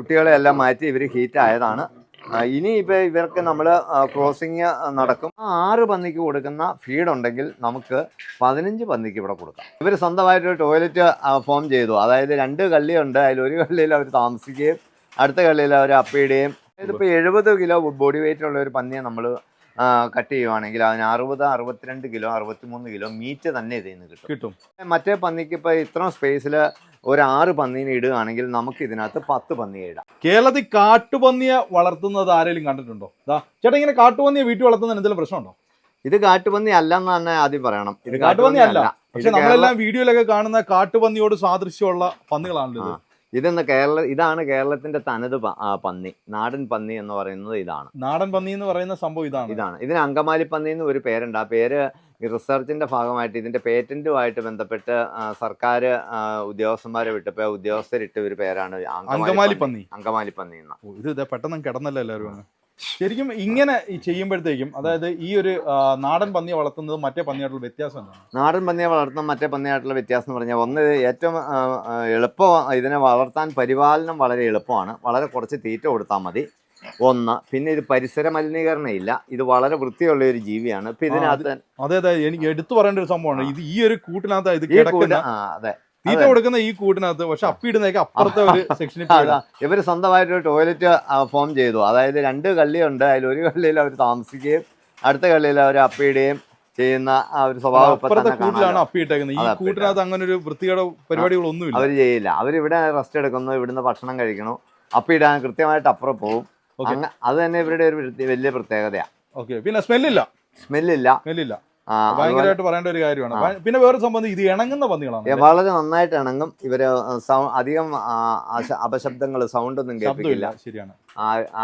കുട്ടികളെ എല്ലാം മാറ്റി ഇവർ ഹീറ്റ് ആയതാണ്. ഇനി ഇപ്പൊ ഇവർക്ക് നമ്മൾ ക്രോസിങ് നടക്കും. ആറ് പന്നിക്ക് കൊടുക്കുന്ന ഫീഡ് ഉണ്ടെങ്കിൽ നമുക്ക് പതിനഞ്ച് പന്നിക്ക് ഇവിടെ കൊടുക്കാം. ഇവർ സ്വന്തമായിട്ട് ടോയ്ലറ്റ് ഫോം ചെയ്തു. അതായത് രണ്ട് കള്ളിയുണ്ട്. അതിൽ ഒരു കള്ളിയിൽ അവർ താമസിക്കുകയും അടുത്ത കള്ളിയിൽ അവർ അപ്പിയിടുകയും ഇതിപ്പോൾ എഴുപത് കിലോ ബോഡി വെയിറ്റ് ഉള്ള ഒരു പന്നിയെ നമ്മൾ കട്ട് ചെയ്യുവാണെങ്കിൽ അതിന് അറുപത് അറുപത്തിരണ്ട് കിലോ അറുപത്തിമൂന്ന് കിലോ മീറ്റ് തന്നെ ഇതിൽ നിന്ന് കിട്ടും. കിട്ടും. മറ്റേ പന്നിക്ക് ഇപ്പോൾ ഇത്ര സ്പേസിൽ ഒരു ആറ് പന്നീനെ ഇടുകയാണെങ്കിൽ നമുക്ക് ഇതിനകത്ത് പത്ത് പന്നിയെ ഇടാം. കേരളത്തിൽ കാട്ടുപന്നിയെ വളർത്തുന്നത് ആരെങ്കിലും കണ്ടിട്ടുണ്ടോ? ദാ ചേട്ടാ ഇങ്ങനെ കാട്ടുപന്നിയെ വീട്ടിൽ വളർത്തുന്നതിന് എന്തെങ്കിലും പ്രശ്നമുണ്ടോ? ഇത് കാട്ടുപന്നി അല്ല എന്ന് തന്നെ ആദ്യം പറയണം. ഇത് കാട്ടുപന്നി അല്ല. പക്ഷെ നമ്മളെല്ലാം വീഡിയോയിലൊക്കെ കാണുന്ന കാട്ടുപന്നിയോട് സാദൃശ്യമുള്ള പന്നികളാണല്ലോ. ഇതെന്ന് കേരള ഇതാണ് കേരളത്തിന്റെ തനത് പന്നി. നാടൻ പന്നി എന്ന് പറയുന്നത് ഇതാണ്. നാടൻ പന്നി എന്ന് പറയുന്ന സംഭവം ഇതാണ്. ഇതാണ്. ഇതിന് അങ്കമാലി പന്നി എന്ന് ഒരു പേരുണ്ട്. ആ പേര് റിസർച്ചിന്റെ ഭാഗമായിട്ട് ഇതിന്റെ പേറ്റന്റുമായിട്ട് ബന്ധപ്പെട്ട് സർക്കാർ ഉദ്യോഗസ്ഥന്മാരെ വിട്ടപ്പോ ഉദ്യോഗസ്ഥരിട്ട ഒരു പേരാണ് അങ്കമാലി പന്നി. അങ്കമാലി പന്നി എന്ന. ഇത് പെട്ടെന്ന് കിടന്നല്ലോ എല്ലാവരും ശരിക്കും ഇങ്ങനെ ചെയ്യുമ്പോഴത്തേക്കും അതായത് ഈ ഒരു നാടൻ പന്നിയെ വളർത്തുന്നത് മറ്റേ പന്നിയായിട്ടുള്ള വ്യത്യാസം എന്താണ്? നാടൻ പന്നിയെ വളർത്തുന്ന മറ്റേ പന്നിയായിട്ടുള്ള വ്യത്യാസം എന്ന് പറഞ്ഞാൽ ഒന്ന് ഏറ്റവും എളുപ്പം ഇതിനെ വളർത്താൻ പരിപാലനം വളരെ എളുപ്പമാണ്. വളരെ കുറച്ച് തീറ്റ കൊടുത്താൽ മതി. ഒന്ന് പിന്നെ ഇത് പരിസര മലിനീകരണം ഇല്ല. ഇത് വളരെ വൃത്തിയുള്ള ഒരു ജീവിയാണ്. ഇപ്പൊ ഇതിനകത്ത് അതെ അതെ എനിക്ക് എടുത്തു പറയേണ്ട ഒരു സംഭവമാണ്. ഇത് ഈ ഒരു കൂട്ടിനകത്ത് ഇത് അതെ. തീറ്റ കൊടുക്കുന്ന ഈ കൂട്ടിനകത്ത് പക്ഷെ അപ്പിടുന്നേക്ക് അപ്പുറത്തെ ഒരു സെക്ഷനിൽ ഇവർ സ്വന്തമായിട്ട് ഒരു ടോയ്ലറ്റ് ഫോം ചെയ്തു. അതായത് രണ്ട് കള്ളിയുണ്ട്. അതിൽ ഒരു കള്ളിയിൽ അവർ താമസിക്കുകയും അടുത്ത കള്ളിയിൽ അവർ അപ്പിയിടുകയും ചെയ്യുന്ന ആ ഒരു സ്വഭാവം അപ്പുറത്തെ കൂട്ടിലാണ് അപ്പിയിട്ടേക്കുന്നത് ഈ കൂട്ടിനകത്ത് അങ്ങനെ ഒരു വൃത്തിയുടെ പരിപാടികളൊന്നുമില്ല അവർ ചെയ്യില്ല. അവരിവിടെ റെസ്റ്റ് എടുക്കുന്നു ഇവിടുന്ന് ഭക്ഷണം കഴിക്കണു അപ്പിയിടാൻ കൃത്യമായിട്ട് അപ്പുറം പോകും അത് തന്നെ ഇവരുടെ ഒരു വലിയ പ്രത്യേകതയാണ് ഓക്കെ. പിന്നെ സ്മെല്ലില്ല. സ്മെല്ലില്ല. സ്മെല്ലില്ല. ഭയങ്കരമായിട്ട് പറയേണ്ട ഒരു കാര്യമാണ്. പിന്നെ വേറെ സംബന്ധം ഇത് ഇണങ്ങുന്ന പന്നികളാണ് വളരെ നന്നായിട്ട് ഇണങ്ങും. ഇവർ അധികം അപശബ്ദങ്ങൾ സൗണ്ട് ഒന്നും കേൾപ്പിക്കില്ല. ശരിയാണ്.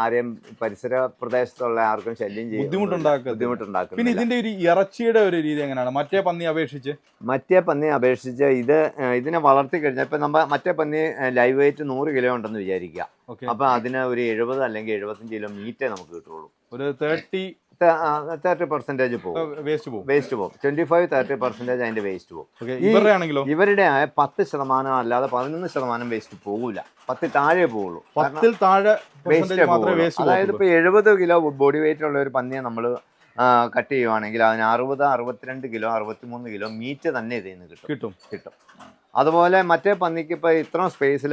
ആരെയും പരിസര പ്രദേശത്തുള്ള ആർക്കും ശല്യം ചെയ്യും ബുദ്ധിമുട്ടുണ്ടാക്കത്തില്ല. പിന്നെ ഇതിന്റെ ഒരു ഇറച്ചിയുടെ ഒരു രീതി എങ്ങനെയാണ്? മറ്റേ പന്നി അപേക്ഷിച്ച്? മറ്റേ പന്നി അപേക്ഷിച്ച് ഇത് ഇതിനെ വളർത്തി കഴിഞ്ഞാൽ ഇപ്പൊ നമ്മ മറ്റേ പന്നി ലൈവ് വെയിറ്റ് നൂറ് കിലോ ഉണ്ടെന്ന് വിചാരിക്കുക. അപ്പൊ അതിന് ഒരു എഴുപത് അല്ലെങ്കിൽ എഴുപത്തഞ്ച് കിലോ മീറ്റേ നമുക്ക് കിട്ടുള്ളൂ. ഒരു തേർട്ടി തേർട്ടി പെർസെന്റേജ് പോകും വേസ്റ്റ് പോകും വേസ്റ്റ് പോകും ട്വന്റി ഫൈവ് തേർട്ടി പെർസെന്റേജ് അതിന്റെ വേസ്റ്റ് പോകും ഇവരുടെ ആയ പത്ത് ശതമാനം അല്ലാതെ പതിനൊന്ന് ശതമാനം വേസ്റ്റ് പോകൂല പത്തിൽ താഴെ പോവുള്ളൂ. കാരണം പത്തിൽ താഴെ വേസ്റ്റ് പോകുള്ളൂ അതായത് ഇപ്പൊ എഴുപത് കിലോ ബോഡി വെയിറ്റ് ഉള്ള ഒരു പന്നിയെ നമ്മൾ കട്ട് ചെയ്യുവാണെങ്കിൽ അതിന് അറുപത് അറുപത്തിരണ്ട് കിലോ അറുപത്തിമൂന്ന് കിലോ മീറ്റ് തന്നെ ഇതിൽ നിന്ന് കിട്ടും. കിട്ടും. കിട്ടും. അതുപോലെ മറ്റേ പന്നിക്ക് ഇപ്പൊ ഇത്രയും സ്പേസിൽ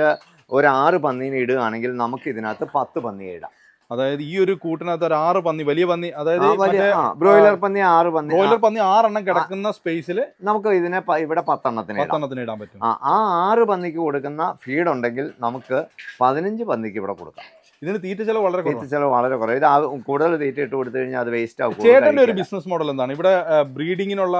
ഒരു ആറ് പന്നീനെ ഇടുകയാണെങ്കിൽ നമുക്ക് ഇതിനകത്ത് പത്ത് പന്നിയെ ഇടാം. അതായത് ഈ ഒരു കൂട്ടിനകത്ത് ഒരു ആറ് പന്നി വലിയ പന്നി അതായത് ബ്രോയിലർ പന്നി ആറ് പന്നി ബ്രോയിലർ പന്നി ആറെണ്ണം കിടക്കുന്ന സ്പേസിൽ നമുക്ക് ഇതിനെ ഇവിടെ പത്തെണ്ണത്തിന് പത്തെണ്ണത്തിന് ഇടാൻ പറ്റും. ആ ആ ആറ് പന്നിക്ക് കൊടുക്കുന്ന ഫീഡ് ഉണ്ടെങ്കിൽ നമുക്ക് പതിനഞ്ച് പന്നിക്ക് ഇവിടെ കൊടുക്കാം. ഇതിന് തീറ്റ ചെലവ് വളരെ തീറ്റ ചെലവ് വളരെ കുറവ്. ഇത് കൂടുതൽ തീറ്റ ഇട്ട് കൊടുത്തു കഴിഞ്ഞാൽ അത് വേസ്റ്റ് ആവും ചേട്ടന്റെ ചേട്ടന്റെ ഒരു ബിസിനസ് മോഡൽ എന്താണ്? ഇവിടെ ബ്രീഡിങ്ങിനുള്ള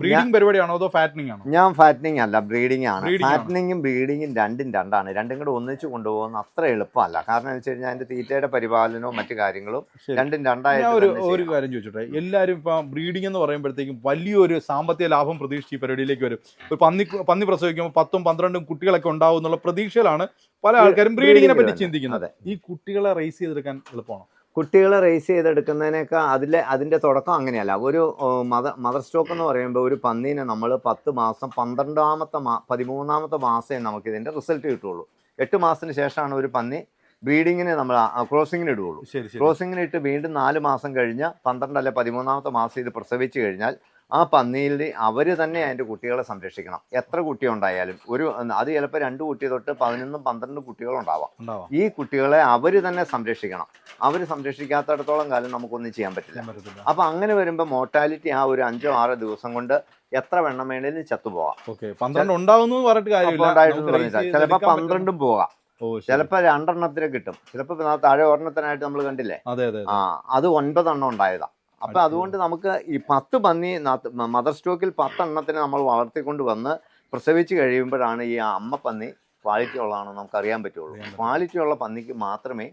ബ്രീഡിംഗ് പരിപാടിയാണോ അതോ ഫാറ്റനിങ് ആണോ? ഞാൻ ഫാറ്റനിങ് അല്ല ബ്രീഡിംഗ് ആണ്. ഫാറ്റനിങ്ങും ബ്രീഡിങ്ങും രണ്ടും രണ്ടാണ്. രണ്ടും കൂടെ ഒന്നിച്ച് കൊണ്ടുപോകുന്ന അത്ര എളുപ്പമല്ല. കാരണം എന്ന് വെച്ച് കഴിഞ്ഞാൽ അതിന്റെ തീറ്റയുടെ പരിപാലനവും മറ്റു കാര്യങ്ങളും. രണ്ടും ഞാൻ ഒരു ഒരു കാര്യം ചോദിച്ചോട്ടെ. എല്ലാവരും ഇപ്പം ബ്രീഡിംഗ് എന്ന് പറയുമ്പോഴത്തേക്കും വലിയൊരു സാമ്പത്തിക ലാഭം പ്രതീക്ഷിച്ച് ഈ പരിപാടിയിലേക്ക് വരും. ഒരു പന്നി പന്നി പ്രസവിക്കുമ്പോൾ പത്തും പന്ത്രണ്ടും കുട്ടികളൊക്കെ ഉണ്ടാവും എന്നുള്ള പ്രതീക്ഷയിലാണ് പല ആൾക്കാരും ബ്രീഡിങ്ങിനെ പറ്റി ചിന്തിക്കുന്നത്. ഈ കുട്ടികളെ റേസ് ചെയ്തെടുക്കാൻ എളുപ്പമാണോ? കുട്ടികളെ റേസ് ചെയ്തെടുക്കുന്നതിനേക്കാൾ അതിലെ അതിന്റെ തുടക്കം അങ്ങനെയല്ല. ഒരു മദർ മദർ സ്റ്റോക്ക് എന്ന് പറയുമ്പോൾ ഒരു പന്നീനെ നമ്മൾ പത്ത് മാസം പന്ത്രണ്ടാമത്തെ മാ പതിമൂന്നാമത്തെ മാസമേ നമുക്ക് ഇതിന്റെ റിസൾട്ട് കിട്ടുള്ളൂ. എട്ട് മാസത്തിന് ശേഷമാണ് ഒരു പന്നി ബ്രീഡിങ്ങിന് നമ്മൾ ക്രോസിങ്ങിന് ഇടുകയുള്ളൂ. ക്രോസിങ്ങിന് ഇട്ട് വീണ്ടും നാല് മാസം കഴിഞ്ഞ് പന്ത്രണ്ട് അല്ലെ പതിമൂന്നാമത്തെ മാസം ഇത് പ്രസവിച്ച് കഴിഞ്ഞാൽ ആ പന്നിയിൽ അവർ തന്നെ അതിന്റെ കുട്ടികളെ സംരക്ഷിക്കണം. എത്ര കുട്ടി ഉണ്ടായാലും ഒരു അത് ചിലപ്പോൾ രണ്ട് കുട്ടി തൊട്ട് പതിനൊന്നും പന്ത്രണ്ട് കുട്ടികളുണ്ടാവാം. ഈ കുട്ടികളെ അവർ തന്നെ സംരക്ഷിക്കണം. അവർ സംരക്ഷിക്കാത്തടത്തോളം കാലം നമുക്കൊന്നും ചെയ്യാൻ പറ്റില്ല. അപ്പം അങ്ങനെ വരുമ്പോൾ മോർട്ടാലിറ്റി ആ ഒരു അഞ്ചോ ആറോ ദിവസം കൊണ്ട് എത്ര വെണ്ണം വേണേലും ചത്തുപോകാം പന്ത്രണ്ട് ഉണ്ടാവുന്നു പറഞ്ഞിട്ട് കാര്യമില്ല. ചിലപ്പോൾ. പന്ത്രണ്ടും പോകാം ചിലപ്പോ രണ്ടെണ്ണത്തിന് കിട്ടും. ചിലപ്പോ താഴെ ഒരെണ്ണത്തിനായിട്ട് നമ്മൾ കണ്ടില്ലേ? ആ അത് ഒൻപതെണ്ണം ഉണ്ടായതാ. അപ്പൊ അതുകൊണ്ട് നമുക്ക് ഈ പത്ത് പന്നി മദർ സ്റ്റോക്കിൽ പത്തെണ്ണത്തിന് നമ്മൾ വളർത്തിക്കൊണ്ട് വന്ന് പ്രസവിച്ച് കഴിയുമ്പോഴാണ് ഈ അമ്മ പന്നി ക്വാളിറ്റി ഉള്ളതാണെന്ന് നമുക്ക് അറിയാൻ പറ്റുള്ളൂ. ക്വാളിറ്റി ഉള്ള പന്നിക്ക് മാത്രമേ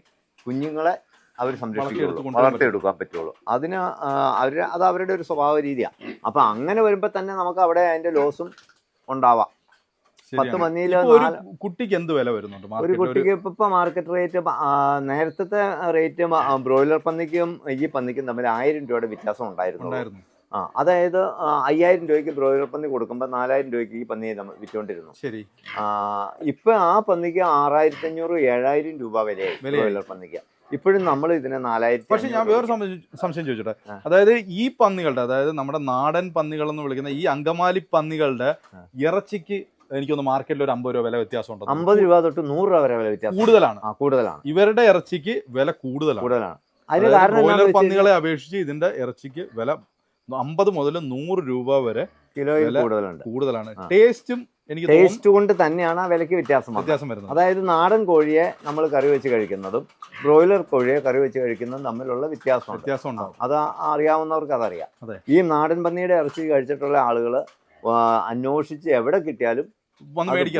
കുഞ്ഞുങ്ങളെ അവർ കൊണ്ടുവരാൻ വളർത്തിയെടുക്കാൻ പറ്റുള്ളൂ. അതിന് അവർ അത് അവരുടെ ഒരു സ്വഭാവ രീതിയാണ് അപ്പൊ അങ്ങനെ വരുമ്പോൾ തന്നെ നമുക്ക് അവിടെ അതിന്റെ ലോസും ഉണ്ടാവാം. പത്ത് ഒരു കുട്ടിക്ക് എന്ത് വില വരുന്നുണ്ട് ഒരു കുട്ടിക്ക് ഇപ്പൊ മാർക്കറ്റ് റേറ്റ് നേരത്തെ റേറ്റ് ബ്രോയിലർ പന്നിക്കും ഈ പന്നിക്കും തമ്മിൽ ആയിരം രൂപയുടെ വ്യത്യാസം ഉണ്ടായിരുന്നു. ആ അതായത് അയ്യായിരം രൂപയ്ക്ക് ബ്രോയിലർ പന്നി കൊടുക്കുമ്പോൾ നാലായിരം രൂപയ്ക്ക് ഈ പന്നിയെ നമ്മൾ വിറ്റുകൊണ്ടിരുന്നു. ശരി. ഇപ്പൊ ആ പന്നിക്ക് ആറായിരത്തി അഞ്ഞൂറ് ഏഴായിരം രൂപ വിലയായി. ബ്രോയിലർ പന്നിക്ക്. ഇപ്പോഴും നമ്മൾ ഇതിനെ നാലായിരത്തി പക്ഷെ ഞാൻ വേറെ സംശയം സംശയം ചോദിച്ചോട്ടെ. അതായത് ഈ പന്നികളുടെ അതായത് നമ്മുടെ നാടൻ പന്നികൾ എന്ന് വിളിക്കുന്ന ഈ അങ്കമാലി പന്നികളുടെ ഇറച്ചിക്ക് എനിക്കൊന്ന് മാർക്കറ്റിൽ ഒരു അമ്പത് രൂപ വില വ്യത്യാസം ഉണ്ട് അമ്പത് രൂപ തൊട്ട് നൂറ് രൂപ വരെ വില വ്യത്യാസം. കൂടുതലാണ്. ആ കൂടുതലാണ്. ഇവരുടെ ഇറച്ചിക്ക് വില കൂടുതലാണ്. കൂടുതലാണ്. അതിന് കാരണം ബ്രോയിലർ എന്താണെന്ന് വെച്ച് പന്നികളെ അപേക്ഷിച്ച് ഇതിന്റെ ഇറച്ചിക്ക് വില അമ്പത് മുതൽ നൂറ് രൂപ വരെ കിലോയിൽ വില കൂടുതലുണ്ട്. കൂടുതലാണ്. ആ. ടേസ്റ്റും എനിക്ക് തോന്നുന്നു ടേസ്റ്റ് കൊണ്ട് തന്നെയാണ് ആ വിലക്ക് വ്യത്യാസം വന്നത്. വ്യത്യാസം വരുന്നത്. അതായത് നാടൻ കോഴിയെ നമ്മൾ കറി വെച്ച് കഴിക്കുന്നതും ബ്രോയിലർ കോഴിയെ കറി വെച്ച് കഴിക്കുന്നതും തമ്മിലുള്ള വ്യത്യാസമുണ്ട് വ്യത്യാസം ഉണ്ടാവും. അത് അറിയാവുന്നവർക്ക് അതറിയാം. അതെ. ഈ നാടൻ പന്നിയുടെ ഇറച്ചി കഴിച്ചിട്ടുള്ള ആളുകൾ അന്വേഷിച്ച് എവിടെ കിട്ടിയാലും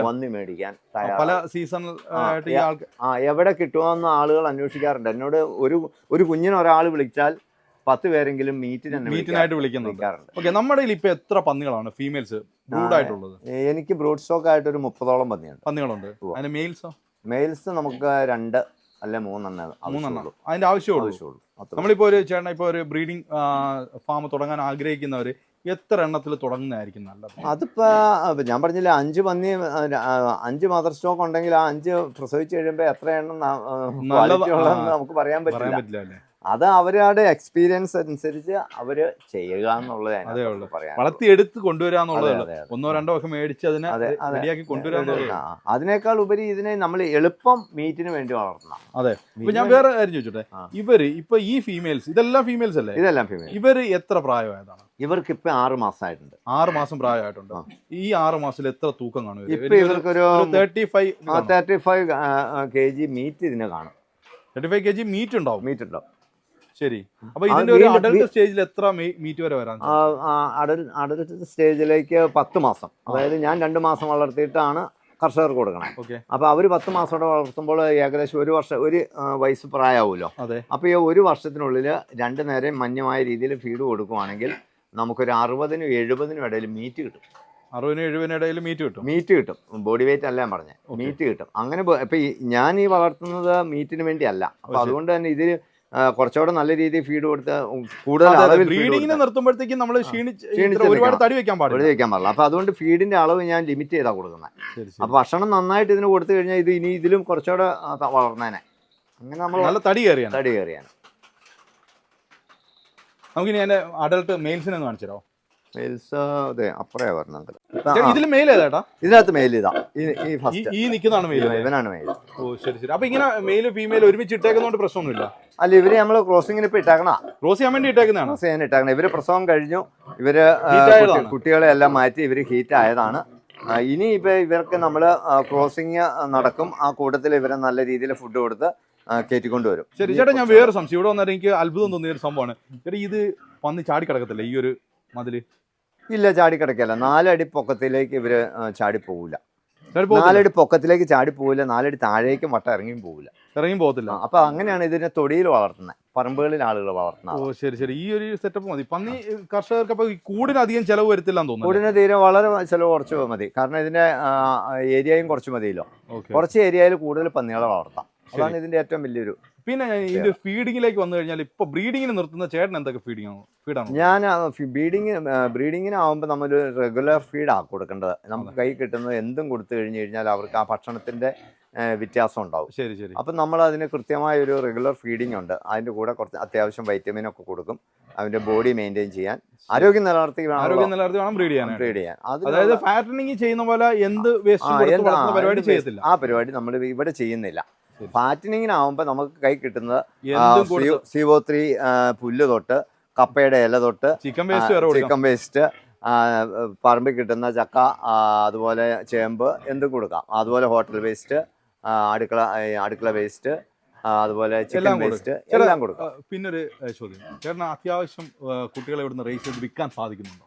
വന്ന് മേടിക്കാൻ പല സീസൺ ആ, എവിടെ കിട്ടുമെന്ന് ആളുകൾ അന്വേഷിക്കാറുണ്ട്. എന്നോട് ഒരു ഒരു കുഞ്ഞിന് ഒരാൾ വിളിച്ചാൽ പത്ത് പേരെങ്കിലും മീറ്റിന് മീറ്റിനായിട്ട് വിളിക്കുന്നുണ്ട്. ഓക്കെ നമ്മുടെ കയ്യിൽ ഇപ്പൊ എത്ര പന്നികളാണ്? ഫീമെയിൽസ് ബ്രൂഡായിട്ടുള്ളത്. എനിക്ക് ബ്രൂഡ് സ്റ്റോക്ക് ആയിട്ട് ഒരു മുപ്പതോളം പന്നിയുണ്ട്. പന്നികളുണ്ട്. അതിന് മെയിൽസോ? മെയിൽസ് നമുക്ക് രണ്ട് അല്ലെ മൂന്നെണ്ണം. അതിന്റെ ആവശ്യമുള്ളൂ. ആവശ്യമുള്ളൂ. നമ്മളിപ്പോ ഒരു ചേട്ടൻ ഇപ്പൊ ഒരു ബ്രീഡിംഗ് ഫാം തുടങ്ങാൻ ആഗ്രഹിക്കുന്നവര് എത്ര എണ്ണത്തിൽ തുടങ്ങുന്നതായിരിക്കും നല്ലത്? അതിപ്പോ ഞാൻ പറഞ്ഞില്ല അഞ്ച് പന്നി അഞ്ച് മദർ സ്റ്റോക്ക് ഉണ്ടെങ്കിൽ ആ അഞ്ച് പ്രസവിച്ച് കഴിയുമ്പോ എത്ര എണ്ണം നമുക്ക് പറയാൻ പറ്റില്ല. അത് അവരുടെ എക്സ്പീരിയൻസ് അനുസരിച്ച് അവർ ചെയ്യുക എന്നുള്ളത് അതേ ഉള്ളൂ. പറയാൻ വളർത്തി എടുത്ത് കൊണ്ടുവരാന്നുള്ളതല്ല അതെ, അതെ. ഒന്നോ രണ്ടോ ഒക്കെ മേടിച്ച് അതിനെ. റെഡിയാക്കി അതിനേക്കാൾ ഉപരി ഇതിനെ നമ്മൾ എളുപ്പം മീറ്റിന് വേണ്ടി വളർത്തണം. അതെ. ഇപ്പൊ ഞാൻ വേറെ കാര്യം ചോദിച്ചോട്ടെ. ഇവർ ഇപ്പൊ ഈ ഫീമെയിൽസ് ഇതെല്ലാം ഫീമെയിൽസ് അല്ലേ? ഇതെല്ലാം ഫീമെയിൽ ഇവർ എത്ര പ്രായമായതാണ്? ഇവർക്ക് ഇപ്പൊ ആറ് മാസമായിട്ടുണ്ട് ആറ് മാസം പ്രായമായിട്ടുണ്ട്. ഈ ആറ് മാസത്തിൽ എത്ര തൂക്കം കാണും ഇപ്പൊ ഇവർക്കൊരു thirty five thirty five K G meat ഇതിനെ കാണും. Thirty five K G meat ഉണ്ടാവും. മീറ്റ് ഉണ്ടാവും. ശരി. അപ്പൊ ഇതിന്റെ ഒരു അഡൽട്ട് സ്റ്റേജിൽ എത്ര മീറ്റ് വരെ വരാൻ അടൽ സ്റ്റേജിലേക്ക് പത്ത് മാസം. അതായത് ഞാൻ രണ്ട് മാസം വളർത്തിയിട്ടാണ് കർഷകർക്ക് കൊടുക്കണം. അപ്പൊ അവർ പത്ത് മാസത്തോടെ വളർത്തുമ്പോൾ ഏകദേശം ഒരു വർഷം ഒരു വയസ്സ് പ്രായമാവുമല്ലോ. അപ്പൊ ഈ ഒരു വർഷത്തിനുള്ളിൽ രണ്ടു നേരം മഞ്ഞമായ രീതിയിൽ ഫീഡ് കൊടുക്കുവാണെങ്കിൽ നമുക്കൊരു അറുപതിനും എഴുപതിനും ഇടയിൽ മീറ്റ് കിട്ടും. അറുപതിനും എഴുപതിനും ഇടയിൽ മീറ്റ് കിട്ടും? മീറ്റ് കിട്ടും. ബോഡി വെയിറ്റ് അല്ല ഞാൻ പറഞ്ഞത് മീറ്റ് കിട്ടും. അങ്ങനെ ഇപ്പൊ ഞാൻ ഈ വളർത്തുന്നത് മീറ്റിന് വേണ്ടിയല്ല. അപ്പൊ അതുകൊണ്ട് തന്നെ ഇതിൽ കുറച്ചുകൂടെ നല്ല രീതിയിൽ ഫീഡ് കൊടുത്ത് കൂടുതൽ അളവിൽ ബ്രീഡിങ്ങിന് നിർത്തുമ്പോഴത്തേക്കും നമ്മൾ ക്ഷീണിച്ച് ഒരുപാട്. തടി വെക്കാൻ പാടില്ല. വെക്കാൻ പാടില്ല. അപ്പൊ അതുകൊണ്ട് ഫീഡിന്റെ അളവ് ഞാൻ ലിമിറ്റ് ചെയ്താ കൊടുക്കുന്നത്. അപ്പൊ ഭക്ഷണം നന്നായിട്ട് ഇതിന് കൊടുത്തു കഴിഞ്ഞാൽ ഇത് ഇനി ഇതിലും കുറച്ചുകൂടെ വളർന്നേനെ. അങ്ങനെ നമ്മൾ നല്ല തടി കയറിയാണ്. തടി കയറിയാണ്. നമുക്കിനി എന്റെ അഡൽട്ട് മെയിൽസിനെ കാണിച്ചു തരാമോ മെയിൽസ് അതെ അപ്പറേ പറഞ്ഞത് ഇതിൽ മെയിൽ ഏതാ ഇതിനകത്ത് മെയിൽ ഇതാ. ഈ- ഫസ്റ്റ് ഈ നിൽക്കുന്നതാണ് മെയിൽ ഇവനാണ് മെയിൽ ഓ ശരി ശരി. അപ്പൊ ഇങ്ങനെ മെയിൽ ഫീമെയിൽ ഒരുമിച്ച് ഇട്ടേക്കുന്നതുകൊണ്ട് പ്രശ്നമൊന്നുമില്ല? അല്ല ഇവർ നമ്മൾ ക്രോസിങ്ങിന് ഇപ്പൊ ഇട്ടേക്കണ ക്രോസ് ചെയ്യാൻ വേണ്ടി ഇട്ടേക്കുന്നതാണ്? ക്രോസ് ചെയ്യാൻ ഇട്ടേക്കണ ഇവർ പ്രസവം കഴിഞ്ഞു. ഇവർ. കുട്ടികളെ എല്ലാം മാറ്റി ഇവർ ഹീറ്റ് ആയതാണ്. ഇനി ഇപ്പൊ ഇവർക്ക് നമ്മൾ ക്രോസിങ് നടക്കും. ആ കൂട്ടത്തിൽ ഇവരെ നല്ല രീതിയിൽ ഫുഡ് കൊടുത്ത് കയറ്റിക്കൊണ്ടുവരും ശരി ചേട്ടാ ഞാൻ വേറെ സംശയം. ഇവിടെ വന്നാൽ എനിക്ക് അത്ഭുതം തോന്നിയ ഒരു സംഭവമാണ്. ചേട്ടാ ഇത് വന്ന് ചാടി കിടക്കത്തില്ല ഈ ഒരു മതിൽ. ഇല്ല ചാടി കിടക്കല്ല. നാലടി പൊക്കത്തിലേക്ക് ഇവർ ചാടി പോവില്ല നാലടി പൊക്കത്തിലേക്ക് ചാടി പോവില്ല നാലടി താഴേക്കും വട്ടം ഇറങ്ങിയും പോവില്ല ഇറങ്ങി പോകത്തില്ല അപ്പൊ അങ്ങനെയാണ് ഇതിനെ തൊടിയിൽ വളർത്തുന്നത് പറമ്പുകളിൽ ആളുകൾ ഓ വളർത്തുന്നത് ശരി ശരി. ഈ ഒരു സെറ്റപ്പ് മതി. പന്നി കർഷകർക്ക് അപ്പൊ ഈ കൂടിന് അധികം ചെലവ് വരുത്തില്ല തോന്നുന്നു കൂടിന് തീരെ വളരെ ചെലവ് കുറച്ച് മതി. കാരണം ഇതിന്റെ ഏരിയയും കുറച്ച് മതിയല്ലോ. കുറച്ച് ഏരിയയിൽ കൂടുതൽ പന്നികളെ വളർത്താം. അതാണ് ഇതിന്റെ ഏറ്റവും വലിയൊരു പിന്നെ ഞാൻ ഇതിന്റെ ഫീഡിങ്ങിലേക്ക് വന്നു കഴിഞ്ഞാൽ ഇപ്പൊ ബ്രീഡിങ്ങിന് നിർത്തുന്ന ചേട്ടൻ എന്തൊക്കെ ഫീഡിംഗ് ആണ് ഫീഡാണ് ഞാൻ ബ്രീഡിങ് ബ്രീഡിങ്ങിനാവുമ്പോൾ നമ്മൾ റെഗുലർ ഫീഡാണ് കൊടുക്കേണ്ടത്. നമുക്ക് കൈ കിട്ടുന്നത് എന്തും കൊടുത്തു കഴിഞ്ഞു കഴിഞ്ഞാൽ അവർക്ക് ആ ഭക്ഷണത്തിന്റെ വ്യത്യാസം ഉണ്ടാവും. ശരി ശരി. അപ്പം നമ്മൾ അതിന് കൃത്യമായ ഒരു റെഗുലർ ഫീഡിംഗ് ഉണ്ട്. അതിന്റെ കൂടെ കുറച്ച് അത്യാവശ്യം വൈറ്റമിൻ ഒക്കെ കൊടുക്കും. അവന്റെ ബോഡി മെയിന്റെയിൻ ചെയ്യാൻ. ആരോഗ്യം നിലനിർത്തി ആരോഗ്യം നിലനിർത്തി വേണം ബ്രീഡ് ചെയ്യാൻ ബ്രീഡ് ചെയ്യാൻ. അതായത് ഫാറ്റനിങ് ചെയ്യുന്ന പോലെ എന്ത് വേസ്റ്റ് പരിപാടി ചെയ്യത്തില്ല. ആ പരിപാടി നമ്മൾ ഇവിടെ ചെയ്യുന്നില്ല. ശരി. ഫാറ്റനിങ്ങിനാവുമ്പോൾ നമുക്ക് കൈ കിട്ടുന്നത് സിഒ ത്രീ പുല്ല് തൊട്ട് കപ്പയുടെ ഇല തൊട്ട് ചിക്കൻ വേസ്റ്റ് ചിക്കൻ വേസ്റ്റ് പറമ്പിൽ കിട്ടുന്ന ചക്ക അതുപോലെ ചേമ്പ് എന്തും കൊടുക്കാം. അതുപോലെ ഹോട്ടൽ വേസ്റ്റ് അടുക്കള അടുക്കള വേസ്റ്റ് അതുപോലെ ചിക്കൻ വേസ്റ്റ് എല്ലാം കൊടുക്കാം. പിന്നൊരു ചോദ്യം. ചേട്ടന് അത്യാവശ്യം കുട്ടികളെ ഇവിടുന്ന് റേസ് ചെയ്ത് വിൽക്കാൻ സാധിക്കുന്നുണ്ടോ?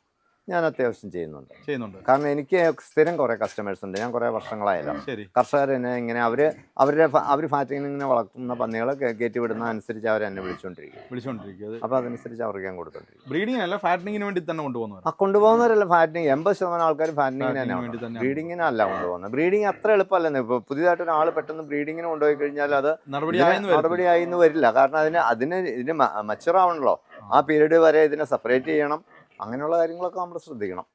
ഞാൻ അത്യാവശ്യം ചെയ്യുന്നുണ്ട്. ചെയ്യുന്നുണ്ട്. കാരണം എനിക്ക് സ്ഥിരം കുറേ കസ്റ്റമേഴ്സ് ഉണ്ട്. ഞാൻ കുറേ വർഷങ്ങളായല്ലോ. ശരി. കർഷകർ എന്നെ ഇങ്ങനെ അവർ അവരുടെ അവർ ഇങ്ങനെ വളർത്തുന്ന പന്നികളെ കേ- കയറ്റി വിടുന്ന അനുസരിച്ച് അവർ എന്നെ വിളിച്ചുകൊണ്ടിരിക്കും വിളിച്ചോണ്ടിരിക്കും. അപ്പൊ അപ്പോൾ അതനുസരിച്ച് അവർക്ക് ഞാൻ കൊടുത്തോണ്ടിരിക്കും. ബ്രീഡിംഗ് അല്ല ഫാറ്റനിങ്ങിന് വേണ്ടി തന്നെ കൊണ്ടുപോകുന്നവർ ആ കൊണ്ടുപോകുന്നവരല്ല. ഫാറ്റിങ് എൺപത് ശതമാനം ആൾക്കാർ ഫാറ്റിങ്ങിന് ഫാറ്റനിങ്ങിന് തന്നെ ബ്രീഡിങ്ങിനല്ല കൊണ്ടുപോകുന്നത്. ബ്രീഡിങ് അത്ര എളുപ്പമല്ലെന്ന് ഇപ്പോൾ പുതിയതായിട്ട് ഒരാൾ പെട്ടെന്ന് ബ്രീഡിങ്ങിന് കൊണ്ടുപോയി കഴിഞ്ഞാൽ അത്. നടപടിയായി എന്ന് വരില്ല. കാരണം അതിന് അതിന് ഇതിന് മച്ചുറാവണല്ലോ. ആ. പീരീഡ് വരെ ഇതിനെ സെപ്പറേറ്റ് ചെയ്യണം. അങ്ങനെയുള്ള കാര്യങ്ങളൊക്കെ നമ്മൾ ശ്രദ്ധിക്കണം.